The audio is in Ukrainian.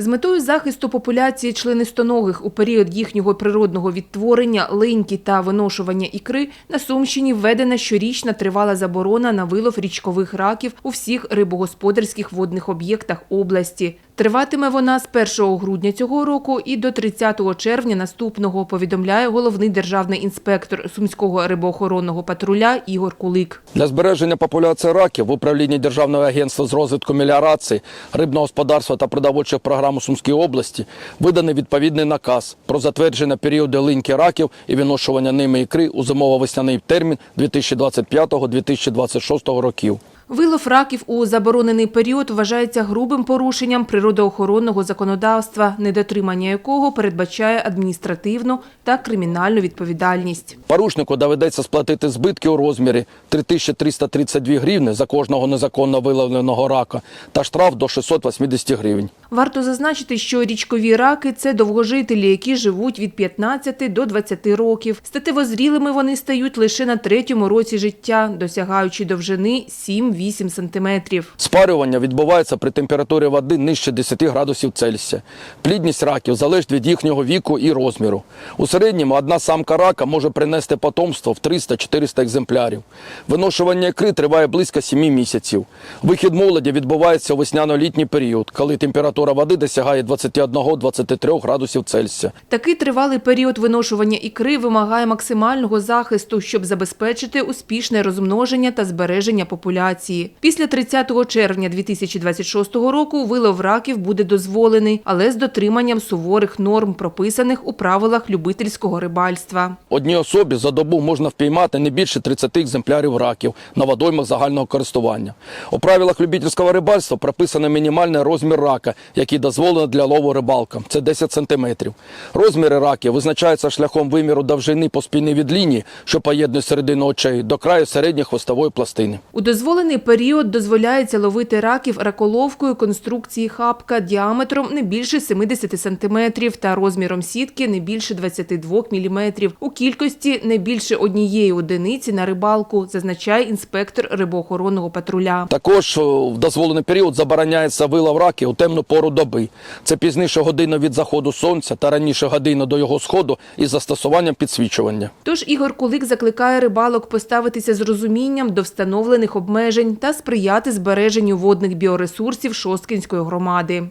З метою захисту популяції членистоногих у період їхнього природного відтворення, линьки та виношування ікри на Сумщині введена щорічна тривала заборона на вилов річкових раків у всіх рибогосподарських водних об'єктах області. Триватиме вона з 1 грудня цього року і до 30 червня наступного, повідомляє головний державний інспектор Сумського рибоохоронного патруля Ігор Кулик. Для збереження популяції раків в управлінні Державного агентства з розвитку меліорації, рибного господарства та продовольчих програм у Сумській області виданий відповідний наказ про затвердження періоду линьки раків і виношування ними ікри у зимово-весняний термін 2025-2026 років. Вилов раків у заборонений період вважається грубим порушенням природоохоронного законодавства, недотримання якого передбачає адміністративну та кримінальну відповідальність. Порушнику доведеться сплатити збитки у розмірі 3332 гривни за кожного незаконно виловленого рака та штраф до 680 гривень. Варто зазначити, що річкові раки – це довгожителі, які живуть від 15 до 20 років. Статевозрілими вони стають лише на третьому році життя, досягаючи довжини 7-8 сантиметрів. Спарювання відбувається при температурі води нижче 10 градусів Цельсія. Плідність раків залежить від їхнього віку і розміру. У середньому одна самка рака може принести потомство в 300-400 екземплярів. Виношування ікри триває близько 7 місяців. Вихід молоді відбувається у весняно-літній період, коли температура води досягає 21-23 градусів Цельсія. Такий тривалий період виношування ікри вимагає максимального захисту, щоб забезпечити успішне розмноження та збереження популяції. Після 30 червня 2026 року вилов раків буде дозволений, але з дотриманням суворих норм, прописаних у правилах любительського рибальства. Одній особі за добу можна впіймати не більше 30 екземплярів раків на водоймах загального користування. У правилах любительського рибальства прописаний мінімальний розмір рака, який дозволено для лову рибалкам. Це 10 сантиметрів. Розміри раків визначаються шляхом виміру довжини по спині від лінії, що поєднує середину очей, до краю середньої хвостової пластини. У дозволений період дозволяється ловити раків раколовкою конструкції хапка діаметром не більше 70 см та розміром сітки не більше 22 мм у кількості не більше однієї одиниці на рибалку, зазначає інспектор рибоохоронного патруля. Також в дозволений період забороняється вилов раків у темну пору доби. Це пізніше година від заходу сонця та раніше година до його сходу із застосуванням підсвічування. Тож Ігор Кулик закликає рибалок поставитися з розумінням до встановлених обмежень та сприяти збереженню водних біоресурсів Шосткінської громади.